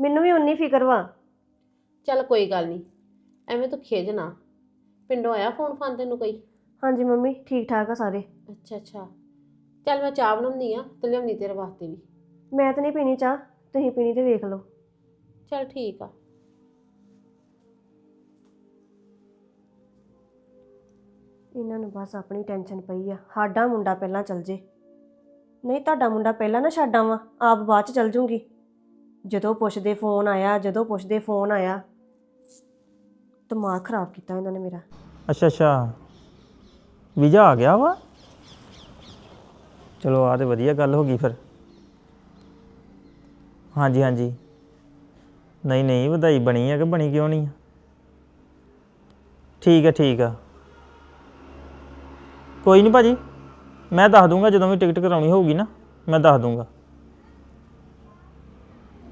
ਮੈਨੂੰ ਵੀ ਉਨੀ ਫਿਕਰ ਵਾ। ਚੱਲ ਕੋਈ ਗੱਲ ਨਹੀਂ ਐਵੇਂ ਤੂੰ ਖੇਜ ਨਾ। ਪਿੰਡੋਂ ਆਇਆ ਫੋਨ ਫਾਨ ਤੈਨੂੰ ਕੋਈ? ਹਾਂਜੀ ਮੰਮੀ ਠੀਕ ਠਾਕ ਆ ਸਾਰੇ। ਅੱਛਾ ਅੱਛਾ। ਚੱਲ ਮੈਂ ਚਾਹ ਬਣਾਉਂਦੀ ਆ ਤੇ ਲਿਆਉਂਦੀ ਤੇਰੇ ਵਾਸਤੇ ਵੀ। ਮੈਂ ਤਾਂ ਨਹੀਂ ਪੀਣੀ ਚਾਹ ਤੁਸੀਂ ਪੀਣੀ ਤੇ ਵੇਖ ਲਓ। ਚੱਲ ਠੀਕ ਆ। ਇਹਨਾਂ ਨੂੰ ਬਸ ਆਪਣੀ ਟੈਨਸ਼ਨ ਪਈ ਆ ਸਾਡਾ ਮੁੰਡਾ ਪਹਿਲਾਂ ਚੱਲ ਜੇ। ਨਹੀਂ ਤੁਹਾਡਾ ਮੁੰਡਾ ਪਹਿਲਾਂ ਨਾ ਛੱਡ ਆਵਾਂ ਆਪ ਬਾਅਦ ਚ ਚੱਲ ਜੂੰਗੀ। ਜਦੋਂ ਪੁੱਛਦੇ ਫੋਨ ਆਇਆ, ਜਦੋਂ ਪੁੱਛਦੇ ਫੋਨ ਆਇਆ, ਦਿਮਾਗ ਖਰਾਬ ਕੀਤਾ ਇਹਨਾਂ ਨੇ ਮੇਰਾ। ਅੱਛਾ ਅੱਛਾ। ਵੀਜ਼ਾ ਆ ਗਿਆ ਵਾ? ਚਲੋ ਆ ਤੇ ਵਧੀਆ ਗੱਲ ਹੋ ਗਈ ਫਿਰ। ਹਾਂਜੀ ਹਾਂਜੀ। ਨਹੀਂ ਨਹੀਂ, ਵਧਾਈ ਬਣੀ ਆ ਕਿ ਬਣੀ ਕਿਉਂ ਨਹੀਂ ਠੀਕ ਆ ਠੀਕ ਆ। ਕੋਈ ਨਹੀਂ ਭਾਜੀ, ਮੈਂ ਦੱਸ ਦੂੰਗਾ ਜਦੋਂ ਵੀ ਟਿਕਟ ਕਰਾਉਣੀ ਹੋਊਗੀ ਨਾ, ਮੈਂ ਦੱਸ ਦੂੰਗਾ।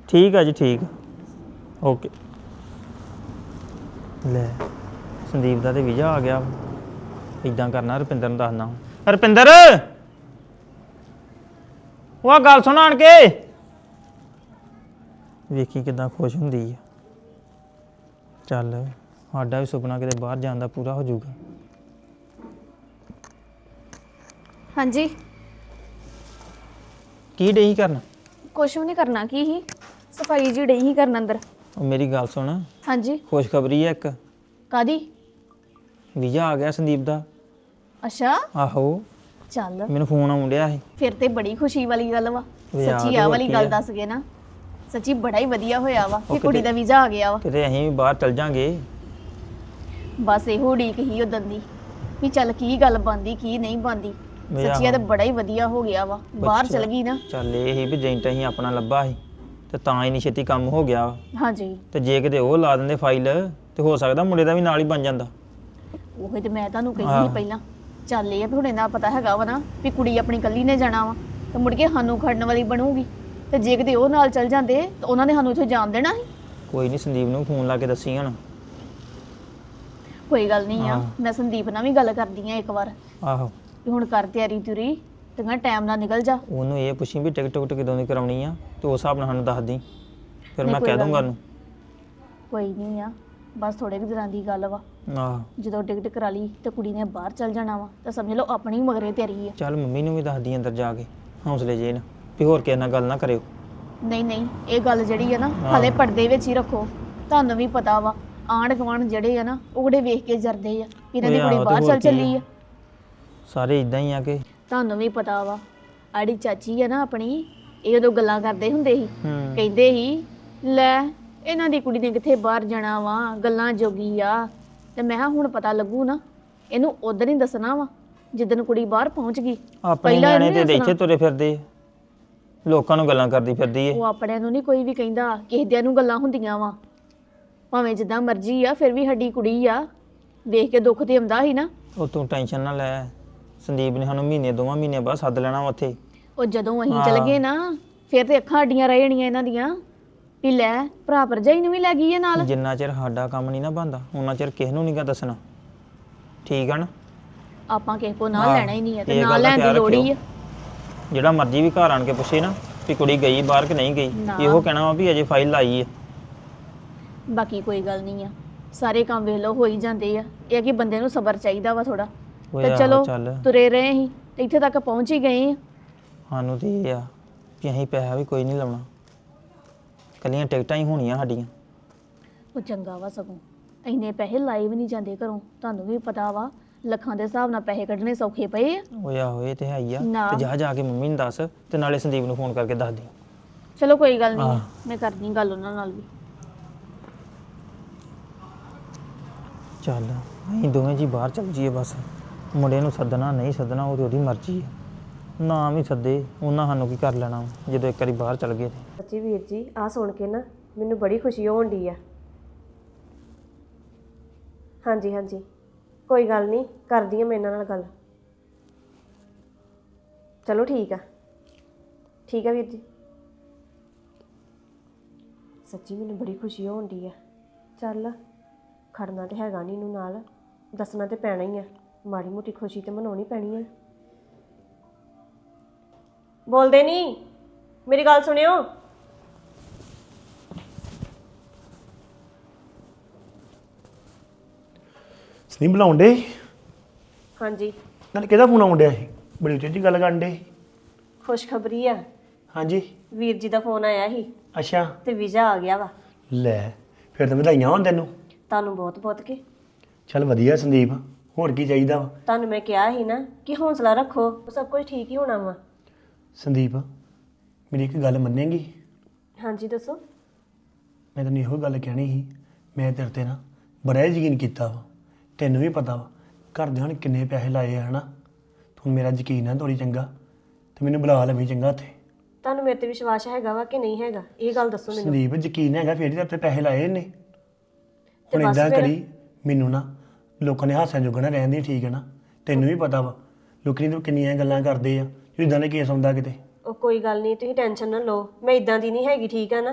ਠੀਕ ਆ ਜੀ ਠੀਕ। ਓਕੇ। ਲੈ ਸੰਦੀਪ ਦਾ ਤੇ ਵੀਜ਼ਾ ਆ ਗਿਆ। ਇਦਾਂ ਕਰਨਾ ਰੁਪਿੰਦਰ ਨੂੰ ਦੱਸਣਾ। ਰੁਪਿੰਦਰ! ਉਹ ਆਹ ਗੱਲ ਸੁਣ ਆਣ ਕੇ। ਵੇਖੀ ਕਿਦਾਂ ਖੁਸ਼ ਹੁੰਦੀ ਆ। ਚੱਲ ਸਾਡਾ ਵੀ ਸੁਪਨਾ ਕਿਤੇ ਬਾਹਰ ਜਾਣ ਦਾ ਪੂਰਾ ਹੋ ਜਾਊਗਾ। ਹਾਂਜੀ। ਕੀ ਡਈ ਕਰਨ? ਕੁਛ ਵੀ ਨਹੀਂ ਕਰਨਾ ਕੀ ਹੀ ਸਫ਼ਾਈ ਜੀ ਡਈ ਹੀ ਕਰਨ ਅੰਦਰ। ਉਹ ਮੇਰੀ ਗੱਲ ਸੁਣ। ਹਾਂਜੀ। ਖੁਸ਼ਖਬਰੀ ਆ ਇੱਕ। ਕਾਦੀ ਵੀਜ਼ਾ ਆ ਗਿਆ ਸੰਦੀਪ ਦਾ। ਅੱਛਾ। ਆਹੋ। ਚੱਲ। ਮੈਨੂੰ ਫੋਨ ਆਉਣ ਡਿਆ ਸੀ। ਫਿਰ ਤੇ ਬੜੀ ਖੁਸ਼ੀ ਵਾਲੀ ਗੱਲ ਵਾ। ਯਾਰ ਸੱਚੀ ਆ ਹੋਰ ਵਾਲੀ ਕੀ ਗੱਲ ਆ? ਦੱਸ ਗਏ ਨਾ ਸੱਚੀ ਬੜਾ ਹੀ ਵਧੀਆ ਹੋਇਆ ਵਾ ਕਿ ਕੁੜੀ ਦਾ ਵੀਜ਼ਾ ਆ ਗਿਆ ਵਾ। ਕਿਤੇ ਅਸੀਂ ਵੀ ਬਾਹਰ ਚੱਲ ਜਾਾਂਗੇ। ਬਸ ਇਹੋ ਉਡੀਕ ਹੀ ਉਦੋਂ ਦੀ ਵੀ ਚੱਲ ਕੀ ਗੱਲ ਬੰਦੀ ਕੀ ਨਹੀਂ ਬੰਦੀ ਵੀ ਸੱਚੀ ਆ। ਤਾਂ ਬੜਾ ਹੀ ਵਧੀਆ ਹੋ ਗਿਆ ਵਾ। ਬਾਹਰ। ਚਲ ਗਈ ਨਾ। ਚੱਲ ਇਹ ਹੀ ਵੀ ਜੈਂਟ ਅਸੀਂ ਆਪਣਾ ਲੱਭਾ ਸੀ। ਤੇ ਤਾਂ ਹੀ ਨਹੀਂ ਛੇਤੀ ਕੰਮ ਹੋ ਗਿਆ। ਹਾਂਜੀ। ਤੇ ਜੇ ਕਿਤੇ ਉਹ ਲਾ ਦਿੰਦੇ ਫਾਈਲ ਤੇ ਹੋ ਸਕਦਾ ਮੁੰਡੇ ਦਾ ਵੀ ਨਾਲ ਹੀ ਬਣ ਜਾਂਦਾ। ਉਹ ਤੇ ਮੈਂ ਤੁਹਾਨੂੰ ਕਹੀ ਸੀ। ਪਹਿਲਾਂ ਚੱਲ ਇਹ ਆ ਵੀ ਹੁਣ ਇਹਨਾਂ ਪਤਾ ਹੈਗਾ ਵਾ ਨਾ ਵੀ ਕੁੜੀ ਆਪਣੀ ਕੱਲੀ ਨੇ ਜਾਣਾ ਵਾ ਤੇ ਮੁੜ ਕੇ ਸਾਨੂੰ ਖੜਨ ਵਾਲੀ ਬਣੂਗੀ। ਤੇ ਜੇ ਕਿਤੇ ਉਹ ਨਾਲ ਚੱਲ ਜਾਂਦੇ ਤਾਂ ਉਹਨਾਂ ਨੇ ਸਾਨੂੰ ਇੱਥੋਂ ਜਾਣ ਦੇਣਾ ਸੀ। ਕੋਈ ਨਹੀਂ ਸੰਦੀਪ ਨੂੰ ਫੋਨ ਲਾ ਕੇ ਦੱਸੀ ਹੁਣ। ਕੋਈ ਗੱਲ ਨਹੀਂ ਆ। ਮੈਂ ਸੰਦੀਪ ਨਾਲ ਵੀ ਗੱਲ ਕਰਦੀ ਆ ਇੱਕ ਵਾਰ। ਆਹੋ। ਵੀ ਹੁਣ ਕਰ ਤਿਆਰੀ ਤੁਰੀ ਤੇ ਮੈਂ ਟਾਈਮ ਨਾਲ ਨਿਕਲ ਜਾ। ਉਹਨੂੰ ਇਹ ਪੁੱਛੀ ਵੀ ਟਿਕਟ ਟੁਕਟ ਕਦੋਂ ਦੀ ਕਰਾਉਣੀ ਆ ਤੇ ਉਸ ਹਿਸਾਬ ਨਾਲ ਸਾਨੂੰ ਦੱਸ ਦੀ। ਫਿਰ ਨਹੀਂ, ਮੈਂ ਕੋਈ ਕਹਿ ਗੱਲ ਦੂੰਗਾ। ਉਹਨੂੰ ਕੋਈ ਨਹੀਂ ਆ ਬਸ ਥੋੜੇ ਕੁ ਦਿਨਾਂ ਦੀ ਗੱਲ ਵਾ। ਆਹ। ਜਦੋਂ ਟਿਕਟ ਕਰਾ ਲਈ ਤੇ ਕੁੜੀ ਨੇ ਬਾਹਰ ਚੱਲ ਜਾਣਾ ਵਾ ਤਾਂ ਸਮਝ ਲਓ ਆਪਣੀ ਮਗਰੇ ਤਿਆਰੀ ਆ। ਚੱਲ ਮੰਮੀ ਨੂੰ ਵੀ ਦੱਸ ਦੀ ਅੰਦਰ ਜਾ ਕੇ ਹੌਸਲੇ ਜੇ ਨਾ ਵੀ ਹੋਰ ਕਿਸੇ ਨਾਲ ਗੱਲ ਨਾ ਕਰਿਓ। ਨਹੀਂ ਨਹੀਂ ਇਹ ਗੱਲ ਜਿਹੜੀ ਆ ਨਾ। ਹਲੇ ਪਰਦੇ ਵਿੱਚ ਹੀ ਰੱਖੋ। ਤੁਹਾਨੂੰ ਵੀ ਪਤਾ ਵਾ ਆਂਢ ਗੁਆਂਢ ਜਿਹੜੇ ਆ ਨਾ ਉਹ ਕਿਹੜੇ ਵੇਖ ਕੇ ਜਰਦੇ ਆ ਵੀ ਇਹਨਾਂ ਦੀ ਓਏ ਕੁੜੀ ਆਹੋ ਤੇ ਬਾਹਰ ਹੋਰ ਚੱਲ ਕੀ ਆ। ਚੱਲੀ ਆ। ਸਾਰੇ ਇਦਾਂ ਹੀ ਆ ਕਿ ਤੁਹਾਨੂੰ ਵੀ ਪਤਾ ਵਾ। ਆੜੀ ਚਾਚੀ ਆ ਨਾ ਆਪਣੀ ਇਹ ਉਦੋਂ ਗੱਲਾਂ ਕਰਦੇ ਹੁੰਦੇ ਸੀ। ਹੂੰ। ਕਹਿੰਦੇ ਸੀ ਲੈ ਇਹਨਾਂ ਦੀ ਕੁੜੀ ਨੇ ਕਿੱਥੇ ਬਾਹਰ ਜਾਣਾ ਵਾ ਗੱਲਾਂ ਜੋਗੀ ਆ। ਤੇ ਮੈਂ ਕਿਹਾ ਹੁਣ ਪਤਾ ਲੱਗੂ ਨਾ ਇਹਨੂੰ ਉਦੋਂ ਹੀ ਦੱਸਣਾ ਵਾ ਜਿੱਦਣ ਕੁੜੀ ਬਾਹਰ ਪਹੁੰਚ ਗਈ। ਆਪਣੇ ਪਹਿਲਾਂ ਨਿਆਣੇ ਇਹਨੂੰ ਤੇ। ਇੱਥੇ ਤੁਰੇ ਫਿਰਦੇ ਆ। ਲੋਕਾਂ ਨੂੰ ਗੱਲਾਂ ਕਰਦੀ ਫਿਰਦੀ ਏ। ਉਹ ਆਪਣਿਆਂ ਨੂੰ ਨਹੀਂ ਕੋਈ ਵੀ ਕਹਿੰਦਾ ਕਿਸੇ ਦਿਆਂ ਨੂੰ ਗੱਲਾਂ ਹੁੰਦੀਆਂ ਵਾ। ਭਾਵੇਂ ਜਿੱਦਾਂ ਮਰਜ਼ੀ ਆ ਫਿਰ ਵੀ ਸਾਡੀ ਕੁੜੀ ਆ। ਵੇਖ ਕੇ ਦੁੱਖ ਤੇ ਆਉਂਦਾ ਸੀ ਨਾ। ਉਹ ਤੂੰ ਟੈਨਸ਼ਨ ਨਾ ਲੈ। ਸੰਦੀਪ ਨੇ ਸਾਨੂੰ ਮਹੀਨੇ ਦੋਵਾਂ ਮਹੀਨੇ ਬਾਅਦ ਸੱਦ ਲੈਣਾ ਵਾ ਉੱਥੇ। ਉਹ ਜਦੋਂ ਅਸੀਂ ਚਲ ਗਏ ਨਾ ਫਿਰ ਤੇ ਅੱਖਾਂ ਅੱਡੀਆਂ ਰਹਿ ਜਾਣੀਆਂ ਇਹਨਾਂ ਦੀਆਂ। ਵੀ ਲੈ ਭਰਾ ਭਰਜਾਈ ਨੂੰ ਵੀ ਲੈ ਗਈ ਨਾਲ। ਜਿੰਨਾ ਚਿਰ ਸਾਡਾ ਕੰਮ ਨਹੀਂ ਨਾ ਬੰਦਾ ਉਹਨਾਂ ਚਿਰ ਕਿਸੇ ਨੂੰ ਨਹੀਂਗਾ ਦੱਸਣਾ। ਠੀਕ ਆ ਨਾ? ਆਪਾਂ ਕਿਸੇ ਕੋ ਨਾ ਹਾਂ, ਲੈਣਾ ਹੀ ਨਹੀਂ ਹੈ ਤੇ ਇਹ ਨਾ ਗੱਲ ਦਾ ਲੈਣ ਦੀ ਖਿਆਲ ਲੋੜ ਹੀ ਆ। ਜਿਹੜਾ ਮਰਜ਼ੀ ਵੀ ਘਰ ਆਣ ਕੇ ਪੁੱਛੇ ਨਾ ਵੀ ਕੁੜੀ ਗਈ ਬਾਹਰ ਕਿ ਨਹੀਂ ਗਈ। ਨਾ। ਇਹੋ ਕਹਿਣਾ ਵਾ ਵੀ ਅਜੇ ਫਾਈਲ ਲਾਈ ਹੈ ਬਾਕੀ ਕੋਈ ਗੱਲ ਨਹੀਂ ਆ। ਸਾਰੇ ਕੰਮ ਵੇਖ ਲਓ ਹੋ ਹੀ ਜਾਂਦੇ ਆ। ਇਹ ਆ ਕਿ ਬੰਦੇ ਨੂੰ ਸਬਰ ਚਾਹੀਦਾ ਵਾ ਥੋੜਾ ਓਏ ਤੇ ਆਹੋ ਚਲੋ ਚੱਲ। ਤੁਰੇ ਰਹੇ ਤੇ ਇੱਥੇ ਤੱਕ ਪਹੁੰਚ ਹੀ ਗਏ ਆ ਸਾਨੂੰ ਤੇ ਇਹ ਆ ਕਿ ਅਸੀਂ ਪੈਸਾ ਵੀ ਕੋਈ ਨਹੀਂ ਲਾਉਣਾ। ਕੱਲੀਆਂ ਟਿਕਟਾਂ ਹੀ ਹੋਣੀਆਂ ਸਾਡੀਆਂ। ਉਹ ਚੰਗਾ ਵਾ ਸਗੋਂ। ਇੰਨੇ ਪੈਸੇ ਲਾਏ ਵੀ ਨਹੀਂ ਜਾਂਦੇ ਘਰੋਂ। ਤੁਹਾਨੂੰ ਵੀ ਪਤਾ ਵਾ ਲੱਖਾਂ ਦੇ ਹਿਸਾਬ ਨਾਲ ਪੈਸੇ ਕੱਢਣੇ ਸੌਖੇ ਪਏ ਆ। ਓਏ ਆਹੋ ਇਹ ਤੇ ਹੈ ਹੀ ਆ। ਨਾ। ਤੇ ਜਾ ਜਾ ਕੇ ਮੰਮੀ ਨੂੰ ਦੱਸ ਤੇ ਨਾਲੇ ਸੰਦੀਪ ਨੂੰ ਫੋਨ ਕਰਕੇ ਦੱਸ ਦੇ। ਚਲੋ ਕੋਈ ਗੱਲ ਨਹੀਂ ਹਾਂ। ਮੈਂ ਕਰਦੀ ਗੱਲ ਉਹਨਾਂ ਨਾਲ ਵੀ। ਚੱਲ ਅਸੀਂ ਦੋਵੇਂ ਜੀ ਬਾਹਰ ਚੱਲ ਜੀਏ ਬਸ। ਮੁੰਡੇ ਨੂੰ ਸੱਦਣਾ ਨਹੀਂ ਸੱਦਣਾ ਉਹ ਤੇ ਉਹਦੀ ਮਰਜ਼ੀ ਹੈ ਨਾ ਵੀ ਸੱਦੇ ਉਹਨਾਂ ਸਾਨੂੰ ਕੀ ਕਰ ਲੈਣਾ ਵਾ, ਜਦੋਂ ਇੱਕ ਵਾਰੀ ਬਾਹਰ ਚੱਲ ਗਏ ਤੇ। ਸੱਚੀ ਵੀਰ ਜੀ ਆਹ ਸੁਣ ਕੇ ਨਾ ਮੈਨੂੰ ਬੜੀ ਖੁਸ਼ੀ ਹੋਣ ਡਈ ਆ। ਹਾਂਜੀ ਹਾਂਜੀ। ਕੋਈ ਗੱਲ ਨਹੀਂ ਕਰਦੀ ਆ ਮੈਂ ਇਹਨਾਂ ਨਾਲ ਗੱਲ। ਚਲੋ ਠੀਕ ਆ। ਠੀਕ ਆ ਵੀਰ ਜੀ। ਸੱਚੀ ਮੈਨੂੰ ਬੜੀ ਖੁਸ਼ੀ ਹੋਣ ਡਈ ਆ। ਚੱਲ ਖੜਨਾ ਤੇ ਹੈਗਾ ਨਹੀਂ ਇਹਨੂੰ ਨਾਲ ਦੱਸਣਾ ਤੇ ਪੈਣਾ ਹੀ ਆ। ਮਾੜੀ ਮੋਟੀ ਖੁਸ਼ੀ ਤੇ ਮਨਾਉਣੀ ਪੈਣੀ ਆ। ਬੋਲਦੇ ਨਹੀਂ ਮੇਰੀ ਗੱਲ ਸੁਣਿਓ। ਸਨੀ ਬੁਲਾਉਂਦੇ ਹਾਂਜੀ। ਨਾਲ ਕਿਹਦਾ ਫੋਨ ਆਉਂਦਿਆ ਸੀ? ਬੜੀ ਉੱਚੀ ਉੱਚੀ ਗੱਲ ਕਰਨ ਡੇ ਖੁਸ਼ਖਬਰੀ ਆ। ਹਾਂਜੀ। ਵੀਰ ਜੀ ਦਾ ਫੋਨ ਆਇਆ ਸੀ। ਅੱਛਾ। ਤੇ ਵੀਜ਼ਾ ਆ ਗਿਆ ਵਾ। ਲੈ ਫਿਰ ਤਾਂ ਵਧਾਈਆਂ ਹੋਣ ਤੈਨੂੰ। ਤੁਹਾਨੂੰ ਬਹੁਤ ਬਹੁਤ ਕੇ। ਚੱਲ ਵਧੀਆ ਸੰਦੀਪ। ਹੋਰ ਕੀ ਚਾਹੀਦਾ ਵਾ? ਤੁਹਾਨੂੰ ਮੈਂ ਕਿਹਾ ਸੀ ਨਾ ਕਿ ਹੌਸਲਾ ਰੱਖੋ ਸਭ ਕੁਝ ਠੀਕ ਹੀ ਹੋਣਾ ਵਾ। ਸੰਦੀਪ ਮੇਰੀ ਇੱਕ ਗੱਲ ਮੰਨੇਗੀ? ਹਾਂਜੀ ਦੱਸੋ। ਮੈਂ ਤੈਨੂੰ ਇਹੋ ਗੱਲ ਕਹਿਣੀ ਸੀ ਮੈਂ ਤੇਰੇ ਤੇ ਨਾ ਬੜਾ ਯਕੀਨ ਕੀਤਾ ਵਾ। ਤੈਨੂੰ ਵੀ ਪਤਾ ਵਾ ਘਰਦਿਆਂ ਨੇ ਕਿੰਨੇ ਪੈਸੇ ਲਾਏ ਆ ਹਨਾ? ਤੂੰ ਮੇਰਾ ਯਕੀਨ ਹੈ ਥੋੜੀ ਚੰਗਾ ਤੇ ਮੈਨੂੰ ਬੁਲਾ ਲਵੀਂ ਚੰਗਾ ਉੱਥੇ। ਤੁਹਾਨੂੰ ਮੇਰੇ ਤੇ ਵਿਸ਼ਵਾਸ ਹੈਗਾ ਵਾ ਕਿ ਨਹੀਂ ਹੈਗਾ? ਇਹ ਗੱਲ ਦੱਸੋ ਮੈਨੂੰ। ਸੰਦੀਪ ਯਕੀਨ ਹੈਗਾ ਫੇਰ ਹੀ ਤਾਂ ਪੈਸੇ ਲਾਏ ਨੇ ਹੁਣ ਬਸ ਇਦਾਂ ਫਿਰ- ਕਰੀ ਮੈਨੂੰ ਨਾ ਲੋਕਾਂ ਨੇ ਹਾਸਿਆਂ ਜੋਗਣਾ ਰਹਿੰਦੀ ਠੀਕ ਹੈ ਨਾ? ਤੈਨੂੰ ਵੀ ਪਤਾ ਵਾ। ਲੋਕੀ ਨੇ ਕਿੰਨੀਆਂ ਗੱਲਾਂ ਕਰਦੇ ਆ। ਜੋ ਇਦਾਂ ਦੇ ਕੇਸ ਆਉਂਦਾ ਕਿਤੇ? ਉਹ ਕੋਈ ਗੱਲ ਨਹੀਂ ਤੁਸੀਂ ਟੈਨਸ਼ਨ ਨਾ ਲਓ। ਮੈਂ ਇਦਾਂ ਦੀ ਨਹੀਂ ਹੈਗੀ ਠੀਕ ਆ ਨਾ?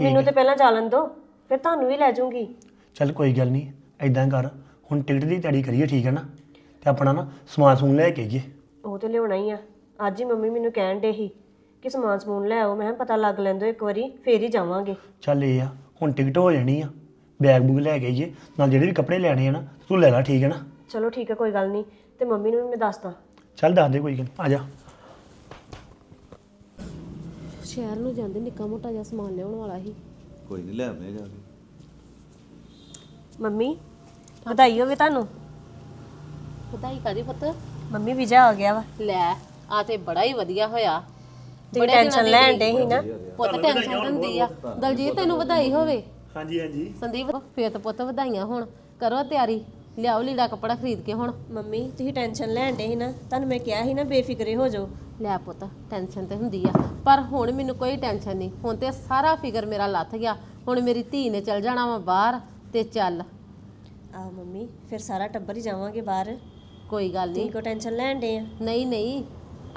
ਮੈਨੂੰ ਤੇ ਪਹਿਲਾਂ ਚਾਲਣ ਦਿਓ ਫਿਰ ਤੁਹਾਨੂੰ ਵੀ ਲੈ ਜਾਊਂਗੀ। ਚੱਲ ਕੋਈ ਗੱਲ ਨਹੀਂ ਐਦਾਂ ਕਰ। ਹੁਣ ਟਿਕਟ ਦੀ ਤਿਆਰੀ ਕਰੀਏ ਠੀਕ ਹੈ ਨਾ? ਤੇ ਆਪਣਾ ਨਾ ਸਮਾਨ ਸਮੂਨ ਲੈ ਕੇ ਆਈਏ। ਉਹ ਤੇ ਲਿਆਉਣਾ ਹੀ ਆ। ਅੱਜ ਹੀ ਮੰਮੀ ਮੈਨੂੰ ਕਹਿਣ ਡੇ ਸੀ ਕਿ ਸਮਾਨ ਸਮੂਨ ਲੈ ਆਓ। ਮੈਂ ਕਿਹਾ ਪਤਾ ਲੱਗ ਲੈਂਦੋ ਇੱਕ ਵਾਰੀ ਫੇਰ ਹੀ ਜਾਵਾਂਗੇ। ਚੱਲ ਇਹ ਆ ਹੁਣ ਟਿਕਟ ਹੋ ਜਾਣੀ ਆ। ਬੈਗ ਬੂਗ ਲੈ ਕੇ ਆਈਏ। ਨਾਲ ਜਿਹੜੇ ਵੀ ਕੱਪੜੇ ਲੈਣੇ ਆ ਨਾ ਤੂੰ ਲੈ ਲੈ ਠੀਕ ਹੈ ਨਾ? ਚਲੋ ਠੀਕ ਹੈ ਕੋਈ ਗੱਲ ਨਹੀਂ। ਤੇ ਮੰਮੀ ਨੂੰ ਵੀ ਮੈਂ ਦੱਸਦਾ। ਚੱਲ ਦੱਸ ਦੇ ਕੋਈ ਗੱਲ। ਆ ਜਾ। ਸ਼ਹਿਰ ਨੂੰ ਜਾਂਦੇ ਨਿੱਕਾ ਮੋਟਾ ਜਿਹਾ ਸਮਾਨ ਲਿਆਉਣ ਵਾਲਾ ਸੀ। ਕੋਈ ਨਹੀਂ ਲੈ ਆਉਂਦੇ ਜਾ ਕੇ। ਮੰਮੀ ਵਧਾਈ ਹੋਵੇ ਤੁਹਾਨੂੰ? ਵਧਾਈ ਕਾਦੀ ਪੁੱਤ? ਮੰਮੀ ਵੀਜ਼ਾ ਆ ਗਿਆ ਵਾ। ਲੈ ਆ ਤੇ ਬੜਾ ਹੀ ਵਧੀਆ ਹੋਇਆ। ਤੁਸੀਂ ਟੈਨਸ਼ਨ ਲੈਣ ਡੇ ਸੀ ਨਾ। ਪੁੱਤ ਟੈਨਸ਼ਨ ਹੁੰਦੀ ਆ। ਦਲਜੀਤ ਤੈਨੂੰ ਵਧਾਈ ਹੋਵੇ। ਹਾਂਜੀ ਹਾਂਜੀ। ਸੰਦੀਪ ਫੇਰ ਤਾਂ ਪੁੱਤ ਵਧਾਈਆਂ ਹੁਣ। ਕਰੋ ਤਿਆਰੀ। ਲਿਆਓ ਲੀੜਾ ਕੱਪੜਾ ਖਰੀਦ ਕੇ ਹੁਣ। ਮੰਮੀ ਤੁਸੀਂ ਟੈਨਸ਼ਨ ਲੈਣ ਡੇ ਸੀ ਨਾ। ਤੁਹਾਨੂੰ ਮੈਂ ਕਿਹਾ ਸੀ ਨਾ ਬੇਫਿਕਰੇ ਹੋ ਜਾਓ। ਲੈ ਪੁੱਤ ਟੈਨਸ਼ਨ ਤੇ ਹੁੰਦੀ ਆ। ਪਰ ਹੁਣ ਮੈਨੂੰ ਕੋਈ ਟੈਨਸ਼ਨ ਨਹੀਂ। ਹੁਣ ਤੇ ਸਾਰਾ ਫਿਕਰ ਮੇਰਾ ਲੱਥ ਗਿਆ। ਹੁਣ ਮੇਰੀ ਧੀ ਨੇ ਚਲ ਜਾਣਾ ਵਾ ਬਾਹਰ ਤੇ ਚੱਲ। ਆ ਮੰਮੀ ਫਿਰ ਸਾਰਾ ਟੱਬਰ ਹੀ ਜਾਵਾਂਗੇ ਬਾਹਰ। ਕੋਈ ਗੱਲ ਨਹੀਂ। ਤੁਸੀਂ ਕੋ ਟੈਨਸ਼ਨ ਲੈਣ ਡੇ ਆ? ਨਹੀਂ ਨਹੀਂ।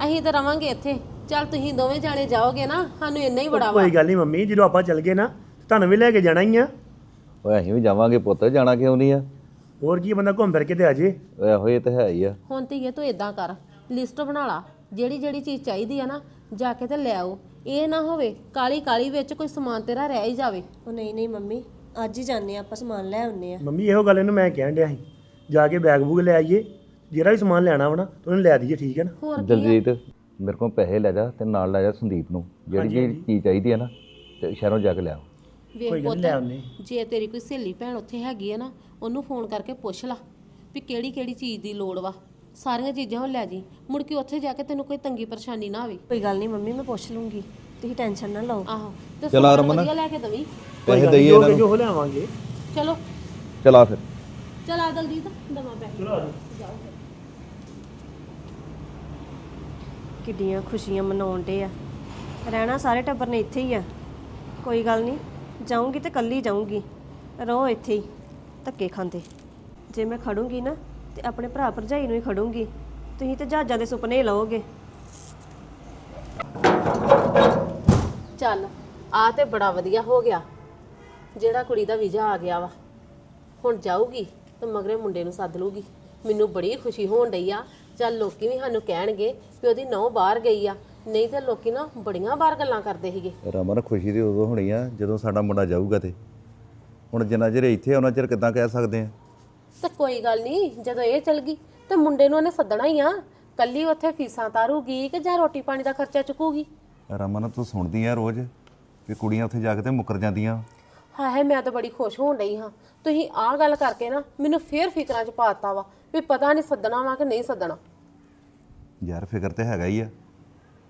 ਅਸੀਂ ਤਾਂ ਰਵਾਂਗੇ ਇੱਥੇ। ਚੱਲ ਤੁਸੀਂ ਦੋਵੇਂ ਜਾਣੇ ਜਾਓਗੇ ਨਾ। ਸਾਨੂੰ ਇੰਨਾ ਹੀ ਬੜਾ ਵਾ। ਕੋਈ ਗੱਲ ਨਹੀਂ ਮੰਮੀ ਜਦੋਂ ਆਪਾਂ ਚੱਲ ਗਏ ਨਾ ਤੁਹਾਨੂੰ ਵੀ ਲੈ ਕੇ ਜਾਣਾ ਹੀ ਆ। ਓਏ ਅਸੀਂ ਵੀ ਜਾਵਾਂਗੇ ਪੁੱਤ ਜਾਣਾ ਕਿਉਂ ਨਹੀਂ ਆ? ਹੋਰ ਕੀ ਬੰਦਾ ਘੁੰਮ ਫਿਰ ਕੇ ਤੇ ਆ ਜੇ। ਓਏ ਇਹੋ ਇਹ ਤਾਂ ਹੈ ਹੀ ਆ। ਹੁਣ ਧੀਏ ਤੂੰ ਇਦਾਂ ਕਰ ਲਿਸਟ ਬਣਾ ਲਾ ਜਿਹੜੀ ਜਿਹੜੀ ਚੀਜ਼ ਚਾਹੀਦੀ ਆ ਨਾ ਜਾ ਕੇ ਤੇ ਲੈ ਆਓ। ਇਹ ਨਾ ਹੋਵੇ ਕਾਲੀ ਕਾਲੀ ਵਿੱਚ ਕੋਈ ਸਮਾਨ ਤੇਰਾ ਰਹਿ ਹੀ ਜਾਵੇ। ਉਹ ਨਹੀਂ ਨਹੀਂ ਮੰਮੀ ਅੱਜ ਹੀ ਜਾਂਦੇ ਆ ਆਪਾਂ ਸਮਾਨ ਲੈ ਆਉਨੇ ਆ ਮੰਮੀ ਇਹੋ ਗੱਲ ਇਹਨੂੰ ਮੈਂ ਕਹਿਣ ਡਿਆ ਸੀ। ਜਾ ਕੇ ਬੈਗ ਬੂਗ ਲੈ ਆਈਏ ਜਿਹੜਾ ਵੀ ਸਮਾਨ ਲੈਣਾ ਵਾ ਨਾ ਤੇ ਉਹਨੂੰ ਲੈ ਦਈਏ ਠੀਕ ਹੈ ਨਾ? ਹੋਰ ਕੀ ਦਲਜੀਤ ਮੇਰੇ ਕੋਲ ਪੈਸੇ ਲੈ ਜਾ ਤੇ ਨਾਲ ਲੈ ਜਾ ਸੰਦੀਪ ਨੂੰ। ਜਿਹੜੀ ਜਿਹੜੀ ਚੀਜ਼ ਚਾਹੀਦੀ ਹੈ ਨਾ ਤੇ ਸ਼ਹਿਰੋਂ ਜਾ ਕੇ ਲੈ ਵੇਖ ਪੁੱਤ ਲੈ ਆਉਂਦੇ ਜੇ ਤੇਰੀ ਕੋਈ ਸਹੇਲੀ ਭੈਣ ਉੱਥੇ ਹੈਗੀ ਆ ਨਾ ਉਹਨੂੰ ਫੋਨ ਕਰਕੇ ਪੁੱਛ ਲਾ ਵੀ ਕਿਹੜੀ ਕਿਹੜੀ ਚੀਜ਼ ਦੀ ਲੋੜ ਵਾ। ਸਾਰੀਆਂ ਚੀਜ਼ਾਂ ਉਹ ਲੈ ਜੀ। ਮੁੜ ਕੇ ਉੱਥੇ ਜਾ ਕੇ ਤੈਨੂੰ ਕੋਈ ਤੰਗੀ ਪਰੇਸ਼ਾਨੀ ਨਾ ਆਵੇ। ਕੋਈ ਗੱਲ ਨਹੀਂ ਮੰਮੀ ਮੈਂ ਪੁੱਛ ਲੂੰਗੀ। ਤੁਸੀਂ ਟੈਨਸ਼ਨ ਨਾ ਲਓ। ਆਹੋ। ਤੇ ਚੱਲ ਆ ਸਮਾਨ ਰਮਨ। ਵਧੀਆ ਲੈ ਕੇ ਦਵੀਂ। ਪੈਸੇ ਦਈਏ ਇਹਨਾਂ ਨੂੰ। ਜੋ ਲਿਆਵਾਂਗੇ। ਚਲੋ। ਚਲਾ ਫਿਰ। ਚਲ ਆ ਦਲਜੀਤ ਦਵਾ ਪੈ ਕਿੱਡੀਆਂ ਖੁਸ਼ੀਆਂ ਮਨਾਉਣ ਡੇ ਆ। ਰਹਿਣਾ ਸਾਰੇ ਟੱਬਰ ਨੇ ਇੱਥੇ ਹੀ ਆ। ਕੋਈ ਗੱਲ ਨਹੀਂ। ਜਾਊਂਗੀ ਤੇ ਕੱਲੀ ਜਾਊਂਗੀ। ਰਹੋ ਇੱਥੇ ਹੀ, ਧੱਕੇ ਖਾਂਦੇ। ਜੇ ਮੈਂ ਖੜੂੰਗੀ ਨਾ, ਤੇ ਆਪਣੇ ਭਰਾ ਭਰਜਾਈ ਨੂੰ ਹੀ ਖੜੂੰਗੀ। ਤੁਸੀਂ ਤੇ ਜਹਾਜ਼ਾਂ ਦੇ ਸੁਪਨੇ ਹੀ ਲਓਗੇ। ਚੱਲ ਆ ਤੇ ਬੜਾ ਵਧੀਆ ਹੋ ਗਿਆ। ਜਿਹੜਾ ਕੁੜੀ ਦਾ ਵੀਜ਼ਾ ਆ ਗਿਆ ਵਾ। ਹੁਣ ਜਾਊਗੀ ਤੇ ਮਗਰੇ ਮੁੰਡੇ ਨੂੰ ਸੱਦ ਲੂਗੀ ਮੈਨੂੰ ਬੜੀ ਖੁਸ਼ੀ ਹੋਣ ਡਈ ਆ। ਚੱਲ ਲੋਕੀ ਵੀ ਸਾਨੂੰ ਕਹਿਣਗੇ ਵੀ ਉਹਦੀ ਨੌ ਬਾਹਰ ਗਈ ਆ। ਨਹੀਂ ਤੇ ਲੋਕੀ ਨਾ ਬੜੀਆਂ ਬਾਹਰ ਗੱਲਾਂ ਕਰਦੇ ਸੀਗੇ। ਰਮਨ ਖੁਸ਼ੀ ਦੀ ਉਦੋਂ ਹੋਣੀ ਆ ਜਦੋਂ ਸਾਡਾ ਮੁੰਡਾ ਜਾਊਗਾ ਤੇ। ਹੁਣ ਜਿੰਨਾ ਚਿਰ ਇੱਥੇ ਆ, ਉਹਨਾਂ ਚਿਰ ਕਿੱਦਾਂ ਕਹਿ ਸਕਦੇ ਆ? ਤੇ ਕੋਈ ਗੱਲ ਨਹੀਂ ਜਦੋਂ ਇਹ ਚਲ ਗਈ ਤੇ ਮੁੰਡੇ ਨੂੰ ਉਹਨੇ ਸੱਦਣਾ ਹੀ ਆ। ਕੱਲੀ ਉੱਥੇ ਫੀਸਾਂ ਤਾਰੂਗੀ ਕਿ ਜਾਂ ਰੋਟੀ ਪਾਣੀ ਦਾ ਖਰਚਾ ਚੁੱਕੂਗੀ? ਰਮਨ ਤੂੰ ਸੁਣਦੀ ਆ ਰੋਜ਼ ਵੀ ਕੁੜੀਆਂ ਉੱਥੇ ਜਾ ਕੇ ਤੇ ਮੁੱਕਰ ਜਾਂਦੀਆਂ? ਹਾਏ ਮੈਂ ਤਾਂ ਬੜੀ ਖੁਸ਼ ਹੋਣ ਡਈ ਹਾਂ। ਤੁਸੀਂ ਆਹ ਗੱਲ ਕਰਕੇ ਨਾ ਮੈਨੂੰ ਫੇਰ ਫਿਕਰਾਂ 'ਚ ਪਾਤਾ ਵਾ ਵੀ ਪਤਾ ਨਹੀਂ ਸੱਦਣਾ ਵਾ ਕਿ ਨਹੀਂ ਸੱਦਣਾ। ਯਾਰ ਫਿਕਰ ਤੇ ਹੈਗਾ ਹੀ ਆ।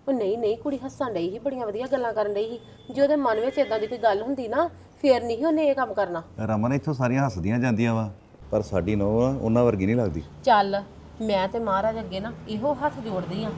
ਉਹ ਨਹੀਂ ਨਹੀਂ ਕੁੜੀ ਹੱਸਣ ਡਈ ਸੀ ਬੜੀਆਂ ਵਧੀਆ ਗੱਲਾਂ ਕਰਨ ਡਈ ਸੀ। ਜੇ ਉਹਦੇ ਮਨ ਵਿੱਚ ਇਦਾਂ ਦੀ ਕੋਈ ਗੱਲ ਹੁੰਦੀ ਨਾ ਫੇਰ ਨਹੀਂ ਸੀ ਉਹਨੇ ਇਹ ਕੰਮ ਕਰਨਾ। ਰਮਨ ਇੱਥੋਂ ਸਾਰੀਆਂ ਹੱਸਦੀਆਂ ਜਾਂਦੀਆਂ ਵਾ ਪਰ ਸਾਡੀ ਨੋ ਉਹਨਾਂ ਵਰਗੀ ਨਹੀਂ ਲੱਗਦੀ। ਚੱਲ ਮੈਂ ਤੇ ਮਹਾਰਾਜ ਅੱਗੇ ਨਾ ਇਹੋ ਹੱਥ ਜੋੜਦੀ ਆ।